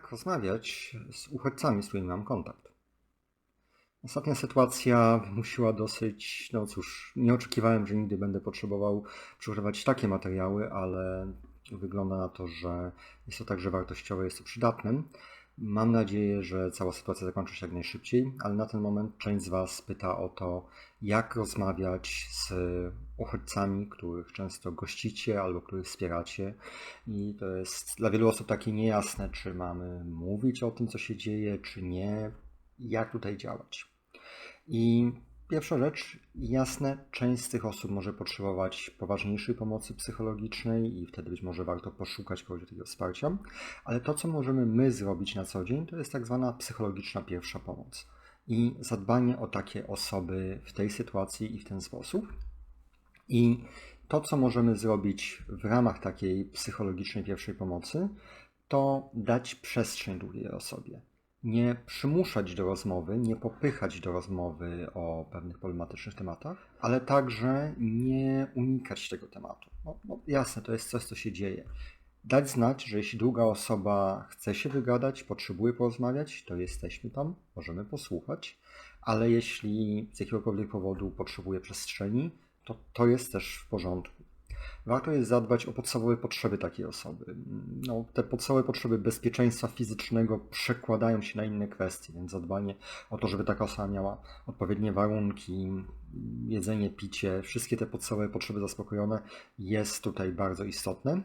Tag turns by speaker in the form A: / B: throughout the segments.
A: jak rozmawiać z uchodźcami, z którymi mam kontakt. Ostatnia sytuacja wymusiła dosyć, no cóż, nie oczekiwałem, że nigdy będę potrzebował przygotować takie materiały, ale wygląda na to, że jest to także wartościowe, jest to przydatne. Mam nadzieję, że cała sytuacja zakończy się jak najszybciej, ale na ten moment część z Was pyta o to, jak rozmawiać z uchodźcami, których często gościcie albo których wspieracie. I to jest dla wielu osób takie niejasne, czy mamy mówić o tym, co się dzieje, czy nie, jak tutaj działać. I Pierwsza rzecz, jasne, część z tych osób może potrzebować poważniejszej pomocy psychologicznej i wtedy być może warto poszukać kogoś tego wsparcia, ale to, co możemy my zrobić na co dzień, to jest tak zwana psychologiczna pierwsza pomoc i zadbanie o takie osoby w tej sytuacji i w ten sposób. I to, co możemy zrobić w ramach takiej psychologicznej pierwszej pomocy, to dać przestrzeń drugiej osobie nie przymuszać do rozmowy, nie popychać do rozmowy o pewnych problematycznych tematach, ale także nie unikać tego tematu. No, no jasne, to jest coś, co się dzieje. Dać znać, że jeśli druga osoba chce się wygadać, potrzebuje porozmawiać, to jesteśmy tam, możemy posłuchać, ale jeśli z jakiegokolwiek powodu potrzebuje przestrzeni, to to jest też w porządku warto jest zadbać o podstawowe potrzeby takiej osoby. No, te podstawowe potrzeby bezpieczeństwa fizycznego przekładają się na inne kwestie, więc zadbanie o to, żeby taka osoba miała odpowiednie warunki, jedzenie, picie, wszystkie te podstawowe potrzeby zaspokojone jest tutaj bardzo istotne.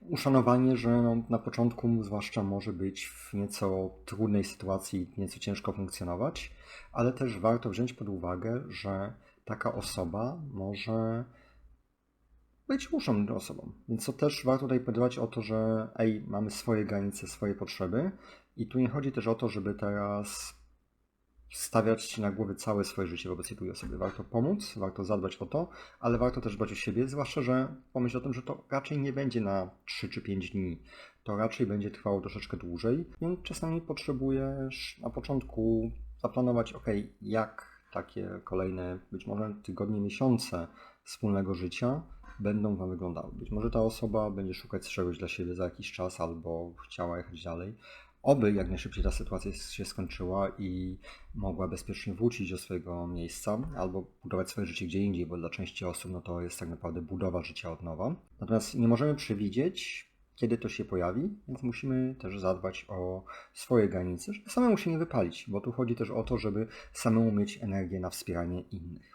A: Uszanowanie, że no, na początku zwłaszcza może być w nieco trudnej sytuacji, nieco ciężko funkcjonować, ale też warto wziąć pod uwagę, że taka osoba może być muszą osobą. Więc to też warto tutaj podać o to, że ej, mamy swoje granice, swoje potrzeby i tu nie chodzi też o to, żeby teraz stawiać na głowie całe swoje życie wobec tej osoby. Warto pomóc, warto zadbać o to, ale warto też dbać o siebie, zwłaszcza, że pomyśl o tym, że to raczej nie będzie na 3 czy 5 dni. To raczej będzie trwało troszeczkę dłużej, więc czasami potrzebujesz na początku zaplanować, ok, jak takie kolejne, być może tygodnie, miesiące wspólnego życia będą Wam wyglądały. Być może ta osoba będzie szukać czegoś dla siebie za jakiś czas albo chciała jechać dalej. Oby jak najszybciej ta sytuacja się skończyła i mogła bezpiecznie wrócić do swojego miejsca albo budować swoje życie gdzie indziej, bo dla części osób no to jest tak naprawdę budowa życia od nowa. Natomiast nie możemy przewidzieć, kiedy to się pojawi, więc musimy też zadbać o swoje granice, żeby samemu się nie wypalić, bo tu chodzi też o to, żeby samemu mieć energię na wspieranie innych.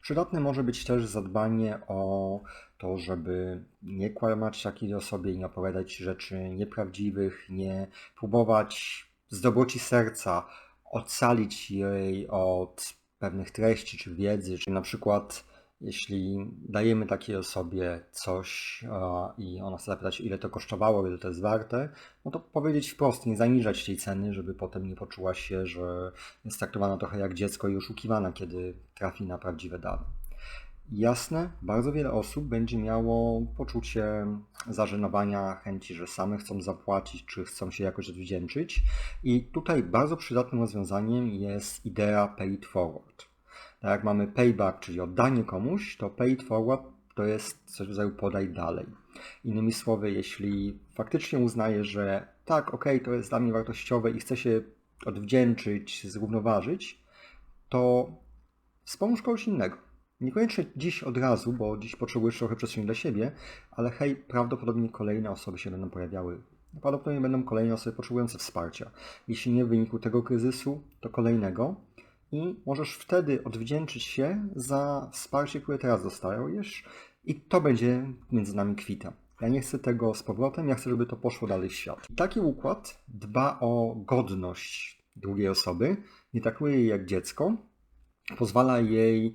A: Przydatne może być też zadbanie o to, żeby nie kłamać takiej osobie, nie opowiadać rzeczy nieprawdziwych, nie próbować z dobroci serca ocalić jej od pewnych treści czy wiedzy, czy na przykład jeśli dajemy takiej osobie coś i ona chce zapytać, ile to kosztowało, ile to jest warte, no to powiedzieć wprost, nie zaniżać tej ceny, żeby potem nie poczuła się, że jest traktowana trochę jak dziecko i oszukiwana, kiedy trafi na prawdziwe dane. Jasne, bardzo wiele osób będzie miało poczucie zażenowania, chęci, że same chcą zapłacić, czy chcą się jakoś odwdzięczyć. I tutaj bardzo przydatnym rozwiązaniem jest idea pay it forward. Tak jak mamy payback, czyli oddanie komuś, to pay it forward to jest coś w rodzaju podaj dalej. Innymi słowy, jeśli faktycznie uznaje, że tak, ok, to jest dla mnie wartościowe i chce się odwdzięczyć, zrównoważyć, to wspomóż kogoś innego. Niekoniecznie dziś od razu, bo dziś potrzebujesz trochę przestrzeni dla siebie, ale hej, prawdopodobnie kolejne osoby się będą pojawiały. Prawdopodobnie będą kolejne osoby potrzebujące wsparcia. Jeśli nie w wyniku tego kryzysu, to kolejnego i możesz wtedy odwdzięczyć się za wsparcie, które teraz dostajesz i to będzie między nami kwita. Ja nie chcę tego z powrotem, ja chcę, żeby to poszło dalej w świat. Taki układ dba o godność drugiej osoby, nie traktuje jej jak dziecko, pozwala jej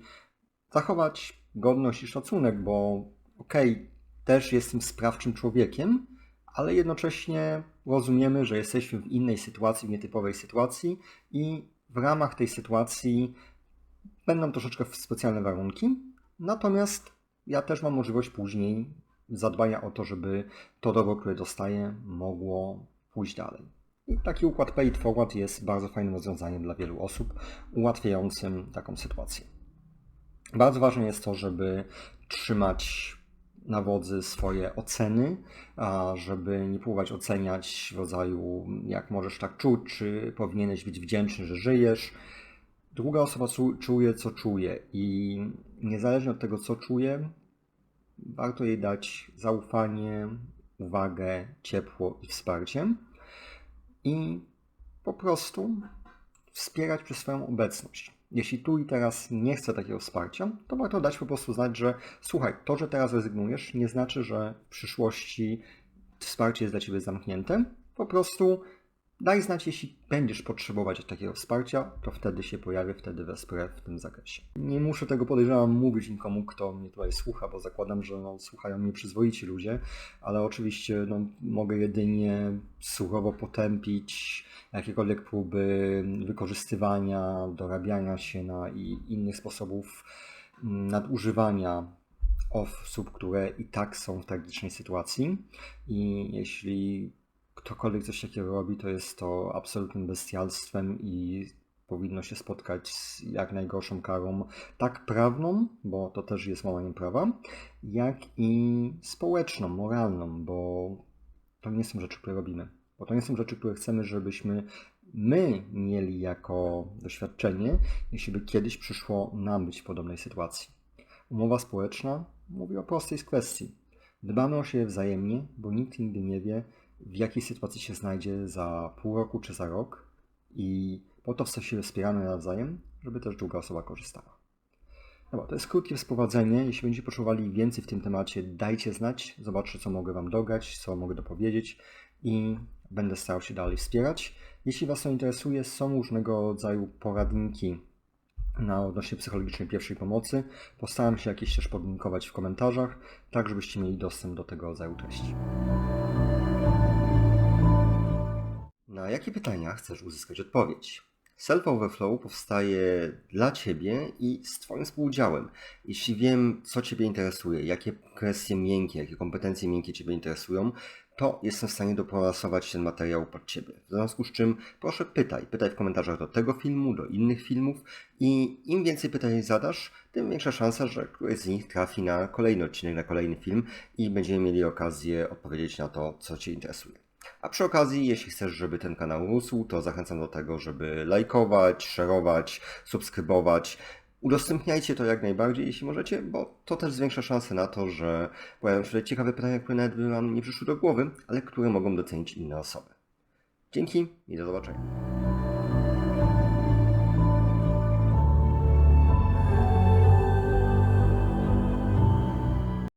A: zachować godność i szacunek, bo okej, okay, też jestem sprawczym człowiekiem, ale jednocześnie rozumiemy, że jesteśmy w innej sytuacji, w nietypowej sytuacji i w ramach tej sytuacji będą troszeczkę specjalne warunki, natomiast ja też mam możliwość później zadbania o to, żeby to dobro, które dostaję, mogło pójść dalej. I taki układ pay it forward jest bardzo fajnym rozwiązaniem dla wielu osób, ułatwiającym taką sytuację. Bardzo ważne jest to, żeby trzymać na wodzy swoje oceny, a żeby nie próbować oceniać w rodzaju jak możesz tak czuć, czy powinieneś być wdzięczny, że żyjesz. Druga osoba czu- czuje, co czuje i niezależnie od tego, co czuje, warto jej dać zaufanie, uwagę, ciepło i wsparcie i po prostu wspierać przez swoją obecność. Jeśli tu i teraz nie chce takiego wsparcia, to warto dać po prostu znać, że słuchaj, to, że teraz rezygnujesz, nie znaczy, że w przyszłości wsparcie jest dla ciebie zamknięte. Po prostu daj znać, jeśli będziesz potrzebować takiego wsparcia, to wtedy się pojawię, wtedy wesprę w tym zakresie. Nie muszę tego podejrzewam mówić nikomu, kto mnie tutaj słucha, bo zakładam, że no, słuchają mnie przyzwoici ludzie, ale oczywiście no, mogę jedynie surowo potępić jakiekolwiek próby wykorzystywania, dorabiania się na i innych sposobów mm, nadużywania osób, które i tak są w tragicznej sytuacji. I jeśli ktokolwiek coś takiego robi, to jest to absolutnym bestialstwem i powinno się spotkać z jak najgorszą karą, tak prawną, bo to też jest łamaniem prawa, jak i społeczną, moralną, bo to nie są rzeczy, które robimy. Bo to nie są rzeczy, które chcemy, żebyśmy my mieli jako doświadczenie, jeśli by kiedyś przyszło nam być w podobnej sytuacji. Umowa społeczna mówi o prostej kwestii. Dbamy o siebie wzajemnie, bo nikt nigdy nie wie, w jakiej sytuacji się znajdzie za pół roku czy za rok i po to się wspieramy nawzajem, żeby też druga osoba korzystała. Dobra, to jest krótkie wspomaganie. Jeśli będziecie potrzebowali więcej w tym temacie, dajcie znać. Zobaczę, co mogę Wam dograć, co mogę dopowiedzieć i będę starał się dalej wspierać. Jeśli Was to interesuje, są różnego rodzaju poradniki na odnośnie psychologicznej pierwszej pomocy. Postaram się jakieś też podlinkować w komentarzach, tak żebyście mieli dostęp do tego rodzaju treści. Na jakie pytania chcesz uzyskać odpowiedź? Self Overflow powstaje dla Ciebie i z Twoim współudziałem. Jeśli wiem, co Ciebie interesuje, jakie kwestie miękkie, jakie kompetencje miękkie Ciebie interesują, to jestem w stanie dopasować ten materiał pod Ciebie. W związku z czym proszę pytaj. Pytaj w komentarzach do tego filmu, do innych filmów i im więcej pytań zadasz, tym większa szansa, że któryś z nich trafi na kolejny odcinek, na kolejny film i będziemy mieli okazję odpowiedzieć na to, co Cię interesuje. A przy okazji, jeśli chcesz, żeby ten kanał rósł, to zachęcam do tego, żeby lajkować, szerować, subskrybować. Udostępniajcie to jak najbardziej, jeśli możecie, bo to też zwiększa szanse na to, że pojawią się ciekawe pytania, które nawet by Wam nie przyszły do głowy, ale które mogą docenić inne osoby. Dzięki i do zobaczenia.